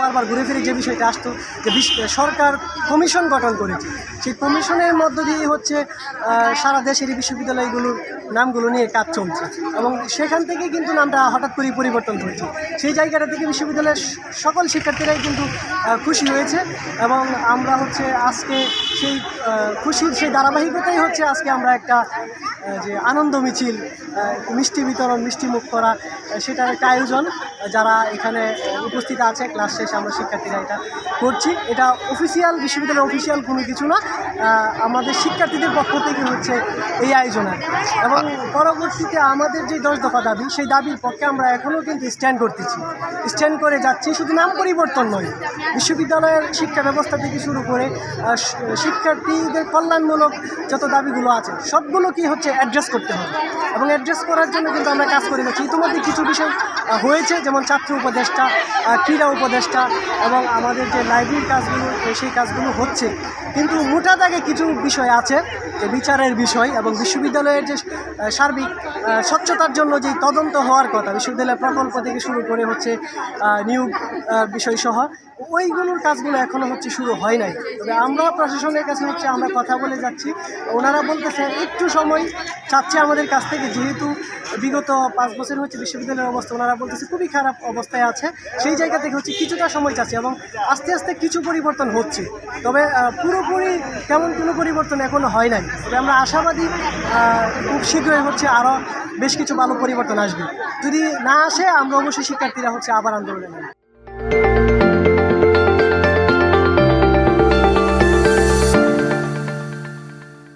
বারবার ঘুরে ফিরে যে বিষয়টা আসতো যে বিশ- সরকার কমিশন গঠন করেছে। সেই কমিশনের মধ্য দিয়ে হচ্ছে সারা দেশের বিশ্ববিদ্যালয়গুলোর নামগুলো নিয়ে কাজ চলছে। এবং সেখান থেকে কিন্তু নামটা হঠাৎ করেই পরিবর্তন হয়েছে। সেই জায়গাটা থেকে বিশ্ববিদ্যালয়ের সকল শিক্ষার্থীরাই কিন্তু খুশি হয়েছে। এবং আমরা হচ্ছে আজকে সেই খুশির সেই ধারাবাহিকতাই হচ্ছে আজকে আমরা একটা যে আনন্দ মিছিল মিষ্টি বিতরণ মিষ্টি মুখ করা সেটার একটা আয়োজন। যারা এখানে উপস্থিত আছে ক্লাস শেষে আমরা শিক্ষার্থীরা এটা করছি। এটা অফিসিয়াল বিশ্ববিদ্যালয়ের অফিসিয়াল কোনো কিছু না। আমাদের শিক্ষার্থীদের পক্ষ থেকে হচ্ছে এই আয়োজন এবং পরবর্তীতে আমাদের যে দশ দফা দাবি, সেই দাবির পক্ষে আমরা এখনও কিন্তু স্ট্যান্ড করতেছি। স্ট্যান্ড করে যাচ্ছি, শুধু নাম পরিবর্তন নয়। বিশ্ববিদ্যালয়ের শিক্ষা ব্যবস্থা থেকে শুরু করে শিক্ষার্থীদের কল্যাণমূলক যত দাবিগুলো আছে সবগুলোকেই হচ্ছে অ্যাড্রেস করতে হবে। এবং অ্যাড্রেস করার জন্য কিন্তু আমরা কাজ করে যাচ্ছি। ইতিমধ্যে কিছু বিষয় হয়েছে যেমন ছাত্র উপদেষ্টা ক্রীড়া উপদেষ্টা এবং আমাদের যে লাইব্রেরির কাজগুলো সেই কাজগুলো হচ্ছে। কিন্তু মোটা দাগে কিছু বিষয় আছে, যে বিচারের বিষয় এবং বিশ্ববিদ্যালয়ের যে সার্বিক স্বচ্ছতার জন্য যে তদন্ত হওয়ার কথা বিশ্ববিদ্যালয়ের প্রকল্প থেকে শুরু করে হচ্ছে নিয়োগ বিষয়সহ ওইগুলোর কাজগুলো এখনও হচ্ছে শুরু হয় নাই। তবে আমরা প্রশাসনের কাছে হচ্ছে আমরা কথা বলে যাচ্ছি। ওনারা বলতেছে, একটু সময় চাচ্ছে আমাদের কাছ থেকে। যেহেতু বিগত পাঁচ বছর হচ্ছে বিশ্ববিদ্যালয়ের অবস্থা, ওনারা বলতেছে, খুবই খারাপ অবস্থায় আছে। সেই জায়গা থেকে হচ্ছে কিছুটা সময় চাচ্ছে এবং আস্তে আস্তে কিছু পরিবর্তন হচ্ছে। তবে পুরোপুরি তেমন কোনো পরিবর্তন এখনও হয় নাই। তবে আমরা আশাবাদী খুব শীঘ্রই হচ্ছে আরও বেশ কিছু ভালো পরিবর্তন আসবে। যদি না আসে, আমরা অবশ্যই শিক্ষার্থীরা হচ্ছে আবার আন্দোলনে